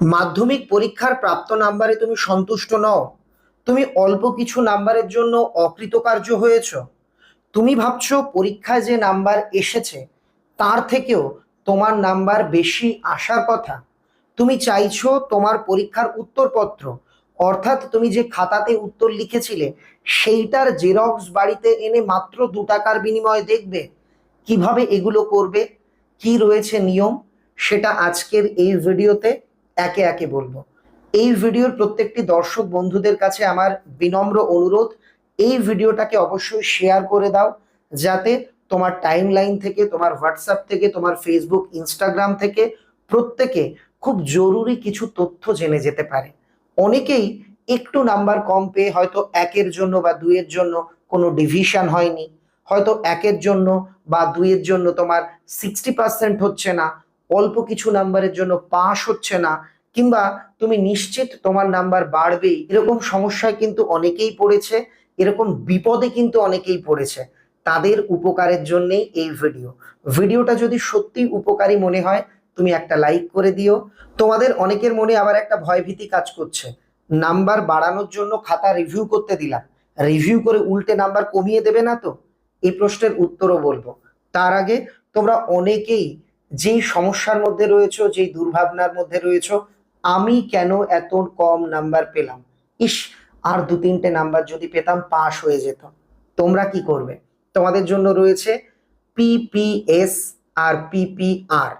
মাধ্যমিক পরীক্ষার প্রাপ্ত নাম্বারে তুমি সন্তুষ্ট নও। তুমি অল্প কিছু নাম্বারের জন্য অকৃতকার্য হয়েছ। তুমি ভাবছ পরীক্ষায় যে নাম্বার এসেছে, তার থেকেও তোমার নাম্বার বেশি আসার কথা। তুমি চাইছো তোমার পরীক্ষার উত্তরপত্র, অর্থাৎ তুমি যে খাতাতে উত্তর লিখেছিলে, সেইটার জেরক্স বাড়িতে এনে মাত্র দু টাকার বিনিময়ে দেখবে। কীভাবে এগুলো করবে? কি রয়েছে নিয়ম? সেটা আজকের এই ভিডিওতে একে একে বলব। এই ভিডিওর প্রত্যেকটি দর্শক বন্ধুদের কাছে আমার বিনম্র অনুরোধ, এই ভিডিওটাকে অবশ্যই শেয়ার করে দাও, যাতে তোমার টাইম লাইন থেকে, তোমার হোয়াটসঅ্যাপ থেকে, তোমার ফেসবুক ইনস্টাগ্রাম থেকে প্রত্যেকে খুব জরুরি কিছু তথ্য জেনে যেতে পারে। অনেকেই একটু নাম্বার কম পেয়ে হয়তো একের জন্য বা দুইয়ের জন্য কোনো ডিভিশন হয়নি, হয়তো একের জন্য বা দুইয়ের জন্য তোমার সিক্সটি পার্সেন্ট হচ্ছে না অল্প কিছু নাম্বারের জন্য পাস হচ্ছে না, কিংবা তুমি নিশ্চিত তোমার নাম্বার বাড়বেই। এরকম সমস্যায় কিন্তু অনেকেই পড়েছে, এরকম বিপদে কিন্তু অনেকেই পড়েছে। তাদের উপকারের জন্যেই এই ভিডিও। ভিডিওটা যদি সত্যি উপকারী মনে হয়, তুমি একটা লাইক করে দিও। তোমাদের অনেকের মনে আবার একটা ভয়ভীতি কাজ করছে। নাম্বার বাড়ানোর জন্য খাতা রিভিউ করতে দিলাম। রিভিউ করে উল্টে নাম্বার কমিয়ে দেবে না তো? এই প্রশ্নের উত্তরও বলব। তার আগে তোমরা অনেকেই যেই সমস্যার মধ্যে রয়েছো যেই দুর্ভাবনার মধ্যে রয়েছো, আমি কেন এত কম নাম্বার পেলাম? ইস, আর দু তিনটে নাম্বার যদি পেতাম পাস হয়ে যেত। তোমরা কি করবে? তোমাদের জন্য রয়েছে পিপিএস আর পিপিআর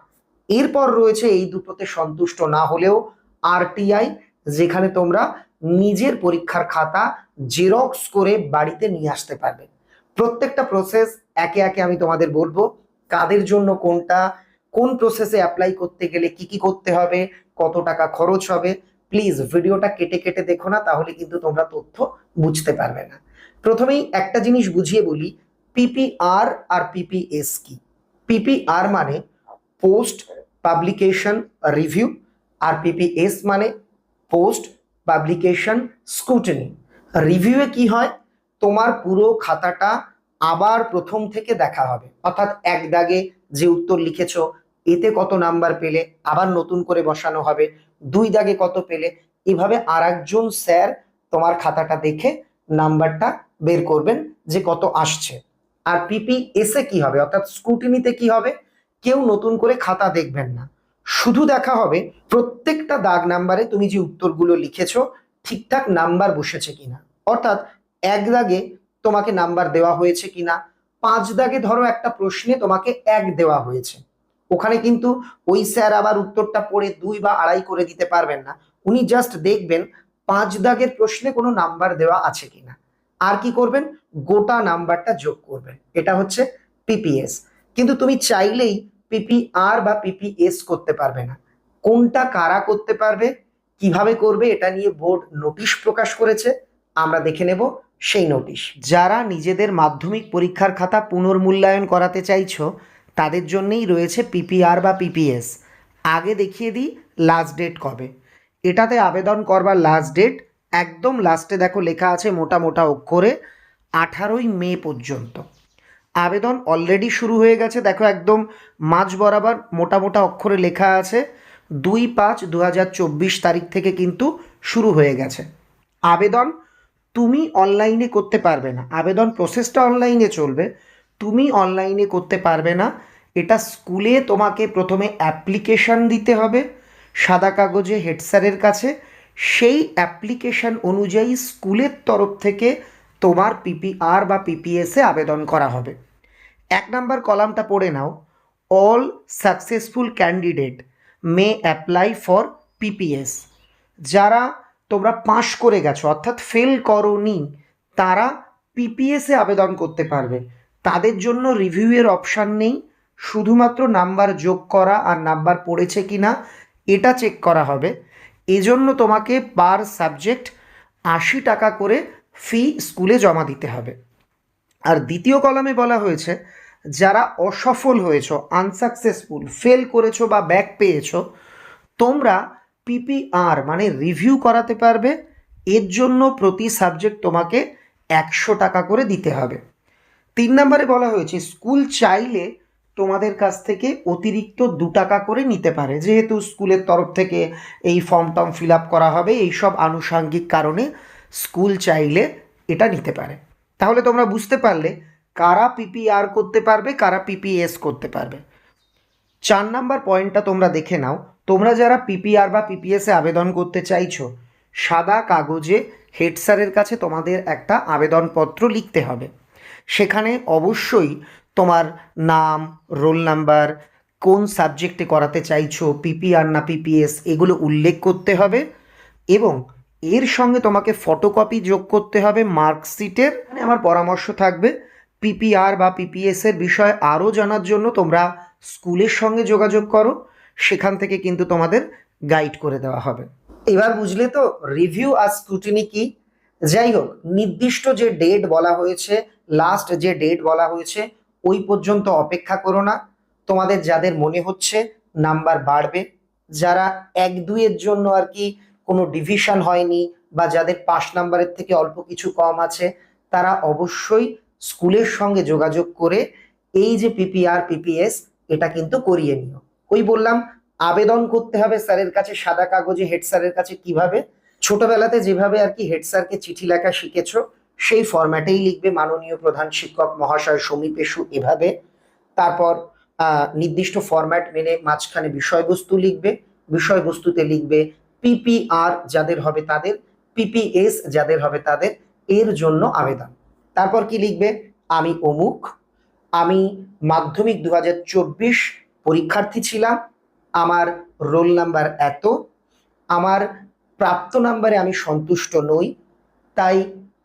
এরপর রয়েছে এই দুটোতে সন্তুষ্ট না হলেও আরটিআই যেখানে তোমরা নিজের পরীক্ষার খাতা জেরক্স করে বাড়িতে নিয়ে আসতে পারবে। প্রত্যেকটা প্রসেস একে একে আমি তোমাদের বলব, কাদের জন্য কোনটা কোন প্রসেসে অ্যাপ্লাই করতে গেলে কি কি করতে হবে, কত টাকা খরচ হবে প্লিজ ভিডিওটা কেটে কেটে দেখো না, তাহলে কিন্তু তোমরা তথ্য বুঝতে পারবে না। প্রথমেই একটা জিনিস বুঝিয়ে বলি পিপিআর আর পিপিএস কি? পিপিআর মানে পোস্ট পাবলিকেশন রিভিউ আর পিপিএস মানে পোস্ট পাবলিকেশন স্ক্রুটিনি রিভিউয়ে কি হয়? তোমার পুরো খাতাটা আবার প্রথম থেকে দেখা হবে। অর্থাৎ এক দাগে যে উত্তর লিখেছ, এতে কত নাম্বার পেলে, আবার নতুন করে বসানো হবে, দুই দাগে কত পেলে, এভাবে আর একজন স্যার তোমার খাতাটা দেখে নাম্বারটা বের করবেন যে কত আসছে। আর পিপি এসে কি হবে? অর্থাৎ স্ক্রুটিনিতে কি হবে? কেউ নতুন করে খাতা দেখবেন না। শুধু দেখা হবে প্রত্যেকটা দাগ নাম্বারে তুমি যে উত্তরগুলো লিখেছো, ঠিকঠাক নাম্বার বসেছে কিনা। অর্থাৎ এক দাগে তোমাকে নাম্বার দেওয়া হয়েছে কিনা পাঁচ দাগে ধরো একটা প্রশ্নে তোমাকে এক দেওয়া হয়েছে। ওখানে কিন্তু ওই স্যার আবার উত্তরটা পড়ে দুই বা আড়াই করে দিতে পারবেন না। উনি জাস্ট দেখবেন পাঁচ দাগের প্রশ্নে কোনো নাম্বার দেওয়া আছে কিনা। আর কি করবেন? গোটা নাম্বারটা যোগ করবেন। এটা হচ্ছে পিপিএস কিন্তু তুমি চাইলেই পিপিআর বা পিপিএস করতে পারবে না। কোনটা কারা করতে পারবে? কীভাবে করবে? এটা নিয়ে বোর্ড নোটিশ প্রকাশ করেছে। আমরা দেখে নেব সেই নোটিশ যারা নিজেদের মাধ্যমিক পরীক্ষার খাতা পুনর্মূল্যায়ন করাতে চাইছো, তাদের জন্যেই রয়েছে পিপিআর বা পিপিএস আগে দেখিয়ে দিই লাস্ট ডেট কবে। এটাতে আবেদন করবার লাস্ট ডেট একদম লাস্টে দেখো লেখা আছে মোটা মোটা অক্ষরে, আঠারোই মে পর্যন্ত। আবেদন অলরেডি শুরু হয়ে গেছে, দেখো একদম মাঝ বরাবর মোটা মোটা অক্ষরে লেখা আছে, দুই পাঁচ দু তারিখ থেকে কিন্তু শুরু হয়ে গেছে। আবেদন তুমি অনলাইনে করতে পারবে না। আবেদন প্রসেসটা অনলাইনে চলবে। তুমি অনলাইনে করতে পারবে না। এটা স্কুলে তোমাকে প্রথমে অ্যাপ্লিকেশন দিতে হবে সাদা কাগজে হেড স্যারের কাছে। সেই অ্যাপ্লিকেশন অনুযায়ী স্কুলের তরফ থেকে তোমার পিপিআর বা পিপিএসে আবেদন করা হবে। এক নাম্বার কলামটা পড়ে নাও। All successful candidate may apply for PPS যারা তোমরা পাশ করে গেছো, অর্থাৎ ফেল করনি, তারা পিপিএসে আবেদন করতে পারবে। তাদের জন্য রিভিউয়ের অপশান নেই, শুধুমাত্র নাম্বার যোগ করা আর নাম্বার পড়েছে কি না, এটা চেক করা হবে। এজন্য তোমাকে পার সাবজেক্ট আশি টাকা করে ফি স্কুলে জমা দিতে হবে। আর দ্বিতীয় কলামে বলা হয়েছে, যারা অসফল হয়েছো আনসাকসেসফুল ফেল করেছ বা ব্যাক পেয়েছ, তোমরা পিপিআর মানে রিভিউ করাতে পারবে, এর জন্য প্রতি সাবজেক্ট তোমাকে একশো টাকা করে দিতে হবে। তিন নম্বরে বলা হয়েছে স্কুল চাইলে তোমাদের কাছ থেকে অতিরিক্ত দু টাকা করে নিতে পারে। যেহেতু স্কুলের তরফ থেকে এই ফর্ম টর্ম ফিল আপ করা হবে, এই সব আনুষাঙ্গিক কারণে স্কুল চাইলে এটা নিতে পারে। তাহলে তোমরা বুঝতে পারলে কারা পিপিআর করতে পারবে, কারা পিপিএস করতে পারবে। চার নাম্বার পয়েন্টটা তোমরা দেখে নাও। তোমরা যারা পিপিআর বা পিপিএসে আবেদন করতে চাইছো, সাদা কাগজে হেড স্যারের কাছে তোমাদের একটা আবেদনপত্র লিখতে হবে। সেখানে অবশ্যই তোমার নাম, রোল নাম্বার, কোন সাবজেক্টে করাতে চাইছো পিপিআর না পিপিএস এগুলো উল্লেখ করতে হবে এবং এর সঙ্গে তোমাকে ফটোকপি যোগ করতে হবে মার্কশিটের। মানে আমার পরামর্শ থাকবে পিপিআর বা পিপিএস এর বিষয়ে আরও জানার জন্য তোমরা স্কুলের সঙ্গে যোগাযোগ করো। সেখান থেকে কিন্তু তোমাদের গাইড করে দেওয়া হবে। এবার বুঝলে তো রিভিউ আর স্ক্রুটিনি কি? যাই হোক, নির্দিষ্ট যে ডেট বলা হয়েছে লাস্ট যে ডেট বলা হয়েছে, ওই পর্যন্ত অপেক্ষা করো না। তোমাদের যাদের মনে হচ্ছে নাম্বার বাড়বে। যারা এক দুইয়ের জন্য আর কি কোনো ডিভিশন হয়নি বা যাদের পাস নাম্বারের থেকে অল্প কিছু কম আছে, তারা অবশ্যই স্কুলের সঙ্গে যোগাযোগ করে এই যে পিপিআর পিপিএস এটা কিন্তু করিয়ে নিও। ওই বললাম, আবেদন করতে হবে স্যারের কাছে, সাদা কাগজে হেড স্যারের কাছে কীভাবে? ছোটবেলাতে যেভাবে আর কি হেড স্যারকে চিঠি লেখা শিখেছ, সেই ফরম্যাটেই লিখবে মাননীয় প্রধান শিক্ষক, মহাশয় সমী পেশু এভাবে। তারপর নির্দিষ্ট ফরম্যাট মেনে মাঝখানে বিষয়বস্তু লিখবে। বিষয়বস্তুতে লিখবে পিপিআর যাদের হবে তাদের পিপিএস যাদের হবে তাদের, এর জন্য আবেদন। তারপর কি লিখবে? আমি অমুক, আমি মাধ্যমিক দু হাজার চব্বিশ পরীক্ষার্থী ছিলাম, আমার রোল নাম্বার এত, আমার প্রাপ্ত নাম্বারে আমি সন্তুষ্ট নই, তাই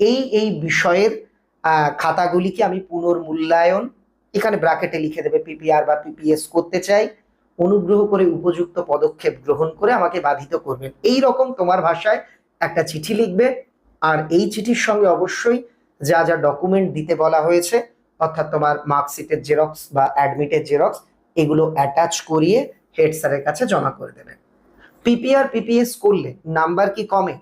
এই এই বিষয়ের খাতাগুলিকে আমি পুনর্মূল্যায়ন, এখানে ব্র্যাকেটে লিখে দেবে পিপিআর বা পিপিএস করতে চাই, অনুগ্রহ করে উপযুক্ত পদক্ষেপ গ্রহণ করে আমাকে বাধিত করবেন। এই রকম তোমার ভাষায় একটা চিঠি লিখবে, আর এই চিঠির সঙ্গে অবশ্যই যা যা ডকুমেন্ট দিতে বলা হয়েছে, অর্থাৎ তোমার মার্কশিটের জেরক্স বা অ্যাডমিটের জেরক্স এগুলো অ্যাটাচ করিয়ে হেড স্যারের কাছে জমা করে দেবে। পিপিআর পিপিএস করলে নাম্বার কি কমে?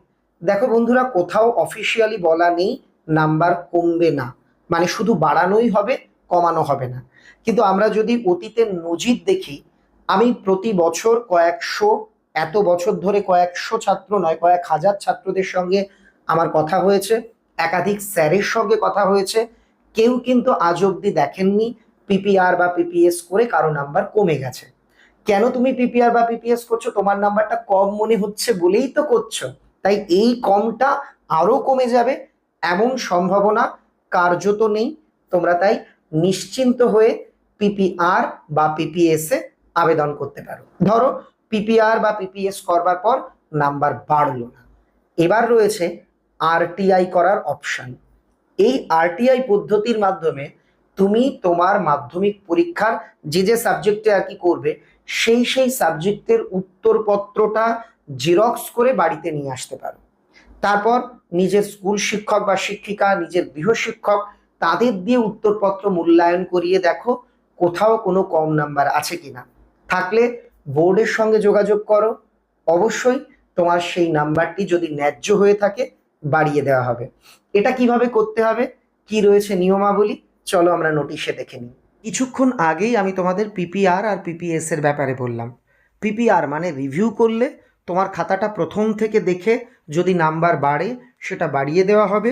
দেখো বন্ধুরা, কোথাও অফিসিয়ালি বলা নেই নাম্বার কমবে না। মানে শুধু বাড়ানোই হবে, কমানো হবে না। কিন্তু আমরা যদি অতীতের নজির দেখি, আমি প্রতি বছর কয়েকশো, এত বছর ধরে কয়েকশো ছাত্র নয়, কয়েক হাজার ছাত্রদের সঙ্গে আমার কথা হয়েছে, একাধিক স্যারের সঙ্গে কথা হয়েছে। কেউ কিন্তু আজ অবধি দেখেননি পিপিআর বা পিপিএস করে কারও নাম্বার কমে গেছে। কেন তুমি পিপিআর বা পিপিএস করছ? তোমার নাম্বারটা কম মনে হচ্ছে বলেই তো করছ। তাই এই কমটা আরও কমে যাবে, এমন সম্ভাবনা কার্যত নেই। তোমরা তাই নিশ্চিন্ত হয়ে পিপিআর বা পিপিএস এ আবেদন করতে পারো। ধরো পিপিআর বা পিপিএস করবার পর নাম্বার বাড়লো না। এবার রয়েছে আরটিআই করার অপশন এই আরটিআই পদ্ধতির মাধ্যমে তুমি তোমার মাধ্যমিক পরীক্ষার যে যে সাবজেক্টে আর কি করবে, সেই সেই সাবজেক্টের উত্তরপত্রটা জেরক্স করে বাড়িতে নিয়ে আসতে পারো। তারপর নিজের স্কুল শিক্ষক বা শিক্ষিকা, নিজের গৃহশিক্ষক তাদের দিয়ে উত্তরপত্র মূল্যায়ন করিয়ে দেখো কোথাও কোনো কম নাম্বার আছে কিনা। থাকলে বোর্ডের সঙ্গে যোগাযোগ করো। অবশ্যই তোমার সেই নাম্বারটি যদি ন্যায্য হয়ে থাকে, বাড়িয়ে দেওয়া হবে। এটা কীভাবে করতে হবে? কি রয়েছে নিয়মাবলী? চলো আমরা নোটিশে দেখে নিই। কিছুক্ষণ আগেই আমি তোমাদের পিপিআর আর পিপিএস এর ব্যাপারে বললাম। পিপিআর মানে রিভিউ করলে তোমার খাতাটা প্রথম থেকে দেখে যদি নাম্বার বাড়ে সেটা বাড়িয়ে দেওয়া হবে।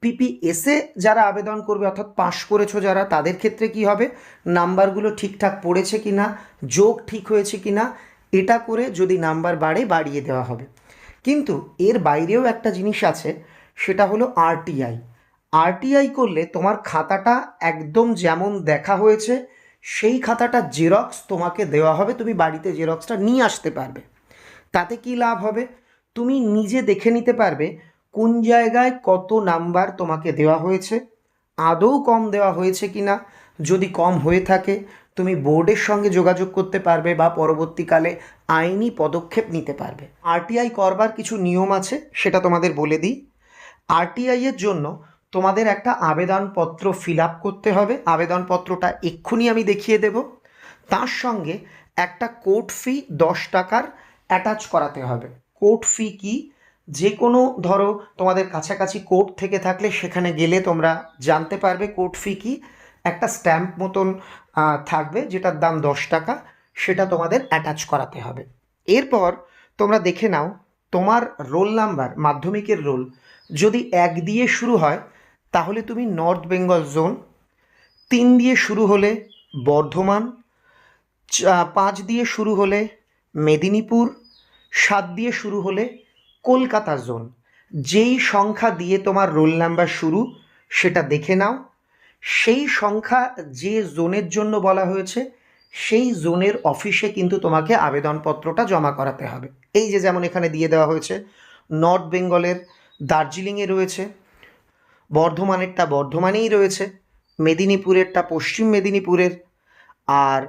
পিপিএসে যারা আবেদন করবে, অর্থাৎ পাশ করেছ যারা, তাদের ক্ষেত্রে কি হবে? নাম্বারগুলো ঠিকঠাক পড়েছে কি না যোগ ঠিক হয়েছে কি না এটা করে যদি নাম্বার বাড়ে বাড়িয়ে দেওয়া হবে। কিন্তু এর বাইরেও একটা জিনিস আছে, সেটা হলো আরটিআই আরটিআই করলে তোমার খাতাটা একদম যেমন দেখা হয়েছে, সেই খাতাটা জেরক্স তোমাকে দেওয়া হবে, তুমি বাড়িতে জেরক্সটা নিয়ে আসতে পারবে। তাতে কি লাভ হবে? তুমি নিজে দেখে নিতে পারবে কোন জায়গায় কত নাম্বার তোমাকে দেওয়া হয়েছে, আদৌ কম দেওয়া হয়েছে কি না যদি কম হয়ে থাকে, তুমি বোর্ডের সঙ্গে যোগাযোগ করতে পারবে বা পরবর্তীকালে আইনি পদক্ষেপ নিতে পারবে। আরটিআই করবার কিছু নিয়ম আছে, সেটা তোমাদের বলে দিই। আরটিআইয়ের জন্য তোমাদের একটা আবেদনপত্র ফিল আপ করতে হবে। আবেদনপত্রটা এক্ষুনি আমি দেখিয়ে দেব। তার সঙ্গে একটা কোর্ট ফি দশ টাকার অ্যাটাচ করাতে হবে। কোর্ট ফি কি? যে কোনো ধরো তোমাদের কাছাকাছি কোর্ট থেকে থাকলে সেখানে গেলে তোমরা জানতে পারবে কোর্ট ফি কি। একটা স্ট্যাম্প মতন থাকবে যেটার দাম দশ টাকা, সেটা তোমাদের অ্যাটাচ করাতে হবে। এরপর তোমরা দেখে নাও তোমার রোল নাম্বার মাধ্যমিকের রোল যদি এক দিয়ে শুরু হয় তাহলে তুমি নর্থ বেঙ্গল জোন। তিন দিয়ে শুরু হলে বর্ধমান পাঁচ দিয়ে শুরু হলে মেদিনীপুর, সাত দিয়ে শুরু হলে কলকাতা জোন। যেই সংখ্যা দিয়ে তোমার রোল নাম্বার শুরু, সেটা দেখে নাও। সেই সংখ্যা যে জোনের জন্য বলা হয়েছে, সেই জোনের অফিসে কিন্তু তোমাকে আবেদনপত্রটা জমা করাতে হবে। এই যে যেমন এখানে দিয়ে দেওয়া হয়েছে, নর্থ বেঙ্গলের দার্জিলিংয়ে রয়েছে বর্ধমানেরটা বর্ধমানেই রয়েছে, মেদিনীপুরেরটা পশ্চিম মেদিনীপুরের, আর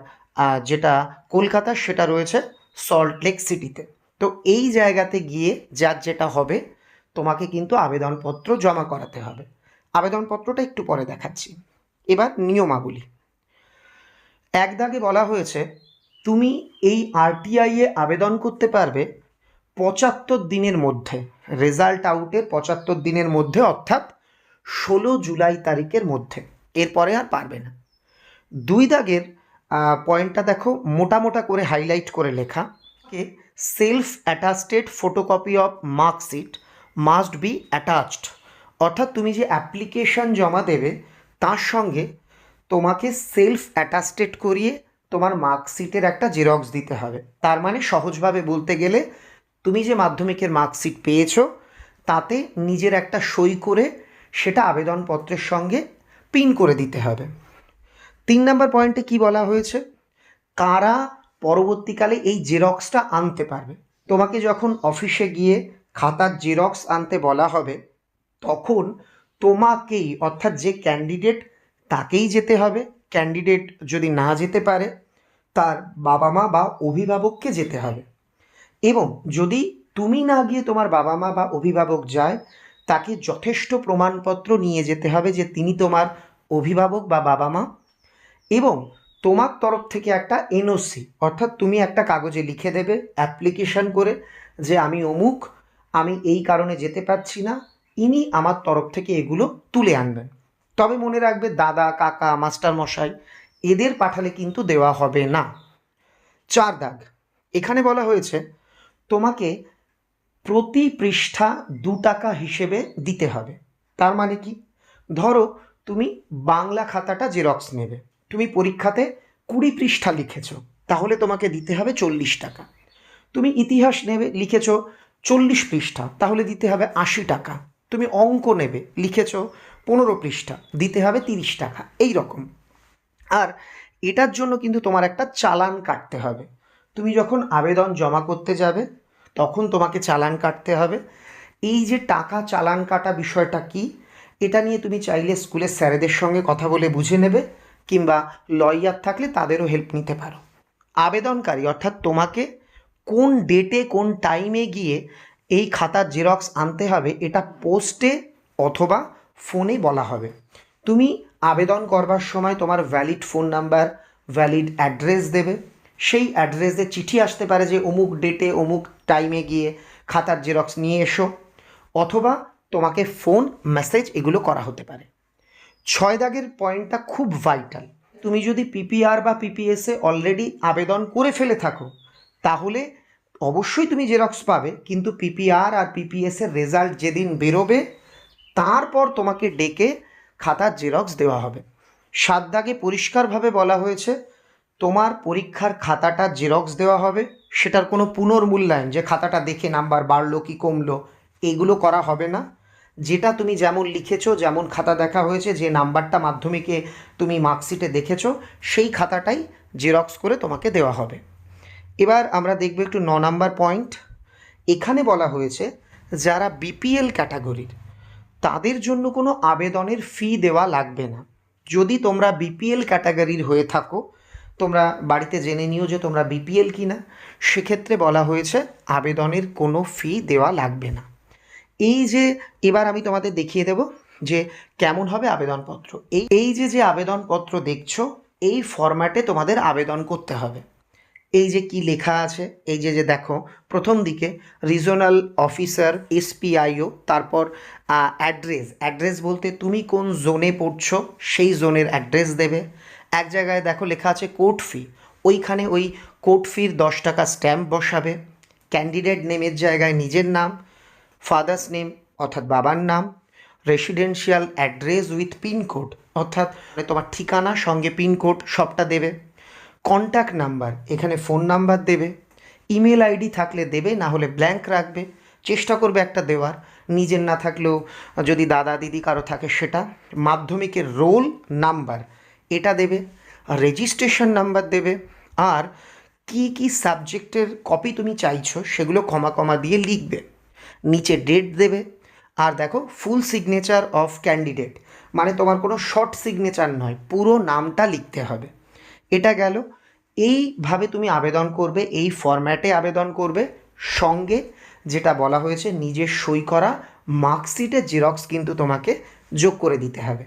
যেটা কলকাতার সেটা রয়েছে সল্ট লেক সিটিতে তো এই জায়গাতে গিয়ে যার যেটা হবে, তোমাকে কিন্তু আবেদনপত্র জমা করাতে হবে। আবেদনপত্রটা একটু পরে দেখাচ্ছি। এবার নিয়মাবলী। এক দাগে বলা হয়েছে, তুমি এই আরটিআইয়ে আবেদন করতে পারবে পঁচাত্তর দিনের মধ্যে রেজাল্ট আউটের পঁচাত্তর দিনের মধ্যে, অর্থাৎ ষোলো জুলাই তারিখের মধ্যে। এরপরে আর পারবে না। দুই দাগের পয়েন্টটা দেখো, মোটা মোটা করে হাইলাইট করে লেখা। কে, self attested photocopy of marksheet must be attached. অর্থাৎ তুমি যে অ্যাপ্লিকেশন জমা দেবে, তার সঙ্গে তোমাকে সেলফ অ্যাটাস্টেড করিয়ে তোমার মার্কশিটের একটা জেরক্স দিতে হবে। তার মানে সহজভাবে বলতে গেলে, তুমি যে মাধ্যমিকের মার্কশিট পেয়েছ, তাতে নিজের একটা সই করে সেটা আবেদনপত্রের সঙ্গে পিন করে দিতে হবে। তিন নম্বর পয়েন্টে কি বলা হয়েছে? কারা পরবর্তীকালে এই জেরক্সটা আনতে পারবে? তোমাকে যখন অফিসে গিয়ে খাতার জেরক্স আনতে বলা হবে, তখন তোমাকেই, অর্থাৎ যে ক্যান্ডিডেট, তাকেই যেতে হবে। ক্যান্ডিডেট যদি না যেতে পারে, তার বাবা মা বা অভিভাবককে যেতে হবে। এবং যদি তুমি না গিয়ে তোমার বাবা মা বা অভিভাবক যায় তাকে যথেষ্ট প্রমাণপত্র নিয়ে যেতে হবে যে তিনি তোমার অভিভাবক বা বাবা মা এবং তোমার তরফ থেকে একটা এনওসি অর্থাৎ তুমি একটা কাগজে লিখে দেবে অ্যাপ্লিকেশন করে যে আমি অমুক, আমি এই কারণে যেতে পারছি না, ইনি আমার তরফ থেকে এগুলো তুলে আনবেন। তবে মনে রাখবে দাদা, কাকা, মাস্টার মশাই, এদের পাঠালে কিন্তু দেওয়া হবে না। চার দাগ। এখানে বলা হয়েছে, তোমাকে প্রতি পৃষ্ঠা দু টাকা হিসেবে দিতে হবে। তার মানে কি? ধরো তুমি বাংলা খাতাটা জেরক্স নেবে। তুমি পরীক্ষাতে কুড়ি পৃষ্ঠা লিখেছ, তাহলে তোমাকে দিতে হবে চল্লিশ টাকা। তুমি ইতিহাস নেবে, লিখেছ চল্লিশ পৃষ্ঠা, তাহলে দিতে হবে আশি টাকা। তুমি অঙ্ক নেবে, লিখেছ পনেরো পৃষ্ঠা, দিতে হবে তিরিশ টাকা, এই রকম। আর এটার জন্য কিন্তু তোমার একটা চালান কাটতে হবে। তুমি যখন আবেদন জমা করতে যাবে তখন তোমাকে চালান কাটতে হবে। এই যে টাকা চালান কাটা বিষয়টা কি, এটা নিয়ে তুমি চাইলে স্কুলের স্যারেদের সঙ্গে কথা বলে বুঝে নেবে কিংবা লয়ার থাকলে তাদেরও হেল্প নিতে পারো। আবেদনকারী অর্থাৎ তোমাকে কোন ডেটে কোন টাইমে গিয়ে এই খাতার জেরক্স আনতে হবে, এটা পোস্টে অথবা ফোনে বলা হবে। তুমি আবেদন করবার সময় তোমার valid phone number valid address দেবে। সেই অ্যাড্রেসে চিঠি আসতে পারে যে অমুক ডেটে, অমুক টাইমে গিয়ে খাতার জেরক্স নিয়ে এসো। অথবা তোমাকে ফোন, মেসেজ এগুলো করা হতে পারে। ছয় দাগের পয়েন্টটা খুব ভাইটাল। তুমি যদি পিপিআর বা পিপিএসে অলরেডি আবেদন করে ফেলে থাকো, তাহলে অবশ্যই তুমি জেরক্স পাবে, কিন্তু পিপিআর আর পিপিএসের রেজাল্ট যেদিন বেরোবে, তারপর তোমাকে ডেকে খাতার জেরক্স দেওয়া হবে। সাত দাগে পরিষ্কারভাবে বলা হয়েছে তোমার পরীক্ষার খাতাটা জেরক্স দেওয়া হবে, সেটার কোনো পুনর্মূল্যায়ন, যে খাতাটা দেখে নাম্বার বাড়লো, কি কমলো, এগুলো করা হবে না। যেটা তুমি যেমন লিখেছো, যেমন খাতা দেখা হয়েছে, যে নাম্বারটা মাধ্যমিকে তুমি মার্কশিটে দেখেছ, সেই খাতাটাই জেরক্স করে তোমাকে দেওয়া হবে। এবার আমরা দেখব একটু ন নাম্বার পয়েন্ট। এখানে বলা হয়েছে, যারা বিপিএল ক্যাটাগরির, তাদের জন্য কোনো আবেদনের ফি দেওয়া লাগবে না। যদি তোমরা বিপিএল ক্যাটাগরির হয়ে থাকো তোমরা বাড়িতে জেনে নিও যে তোমরা বিপিএল কি না সেক্ষেত্রে বলা হয়েছে, আবেদনের কোনো ফি দেওয়া লাগবে না। এই যে, এবার আমি তোমাদের দেখিয়ে দেব যে কেমন হবে আবেদনপত্র। এই এই যে যে আবেদনপত্র দেখছ, এই ফরম্যাটে তোমাদের আবেদন করতে হবে। এই যে কি লেখা আছে, এই যে যে দেখো, প্রথম দিকে রিজনাল অফিসার এসপিআইও তারপর অ্যাড্রেস অ্যাড্রেস বলতে তুমি কোন জোনে পড়ছো, সেই জোনের অ্যাড্রেস দেবে। এক জায়গায় দেখো লেখা আছে কোর্ট ফি ওইখানে ওই কোর্ট ফির দশ টাকা স্ট্যাম্প বসাবে। ক্যান্ডিডেট নেমের জায়গায় নিজের নাম ফাদার্স নেম অর্থাৎ বাবার নাম রেসিডেন্সিয়াল অ্যাড্রেস উইথ পিনকোড অর্থাৎ মানে তোমার ঠিকানা, সঙ্গে পিনকোড সবটা দেবে। কন্ট্যাক্ট নাম্বার এখানে ফোন নাম্বার দেবে। ইমেল আইডি থাকলে দেবে, না হলে ব্ল্যাঙ্ক রাখবে। চেষ্টা করবে একটা দেওয়ার। নিজের না থাকলেও যদি দাদা, দিদি কারও থাকে সেটা। মাধ্যমিকের রোল নাম্বার এটা দেবে রেজিস্ট্রেশন নাম্বার দেবে, আর কি কি সাবজেক্টের কপি তুমি চাইছো সেগুলো কমা কমা দিয়ে লিখবে। নিচে ডেট দেবে, আর দেখো ফুল সিগনেচার অফ ক্যান্ডিডেট মানে তোমার কোনো শর্ট সিগনেচার নয়, পুরো নামটা লিখতে হবে। এটা গেল, এইভাবে তুমি আবেদন করবে, এই ফরম্যাটে আবেদন করবে, সঙ্গে যেটা বলা হয়েছে নিজের সই করা মার্কশিটের জেরক্স কিন্তু তোমাকে যোগ করে দিতে হবে।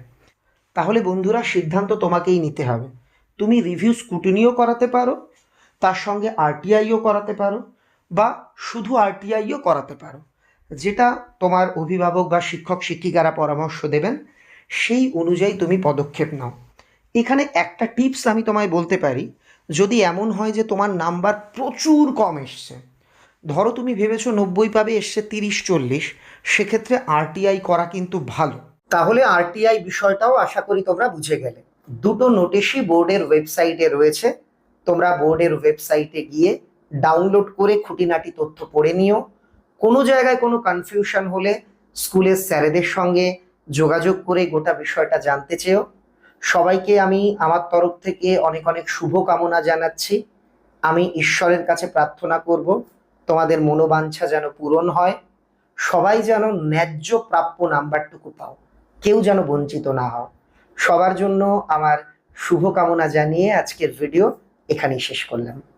তাহলে বন্ধুরা সিদ্ধান্ত তোমাকেই নিতে হবে। তুমি রিভিউ স্কুটিনিও করাতে পারো, তার সঙ্গে আরটিআইও করাতে পারো, বা শুধু আরটিআইও করাতে পারো। যেটা তোমার অভিভাবক বা শিক্ষক শিক্ষিকারা পরামর্শ দেবেন, সেই অনুযায়ী তুমি পদক্ষেপ নাও। এখানে একটা টিপস আমি তোমায় বলতে পারি, যদি এমন হয় যে তোমার নাম্বার প্রচুর কম এসছে। ধরো তুমি ভেবেছো নব্বই পাবে, এসছে তিরিশ চল্লিশ, সেক্ষেত্রে আরটিআই করা কিন্তু ভালো। তাহলে আরটিআই বিষয়টাও আশা করি তোমরা বুঝে গেলে। দুটো নোটিশই বোর্ডের ওয়েবসাইটে রয়েছে। তোমরা বোর্ডের ওয়েবসাইটে গিয়ে ডাউনলোড করে খুঁটিনাটি তথ্য পড়ে নিও। কোনো জায়গায় কোনো কনফিউশন হলে স্কুলের স্যারেদের সঙ্গে যোগাযোগ করে গোটা বিষয়টা জানতে চেয়েও সবাইকে আমি আমার তরফ থেকে অনেক অনেক শুভকামনা জানাচ্ছি। আমি ঈশ্বরের কাছে প্রার্থনা করব, তোমাদের মনোবাঞ্ছা যেন পূরণ হয়। সবাই যেন ন্যায্য প্রাপ্য নাম্বারটুকু পাও। কেউ যেন বঞ্চিত না হও। সবার জন্য আমার শুভকামনা জানিয়ে আজকের ভিডিও এখানেই শেষ করলাম।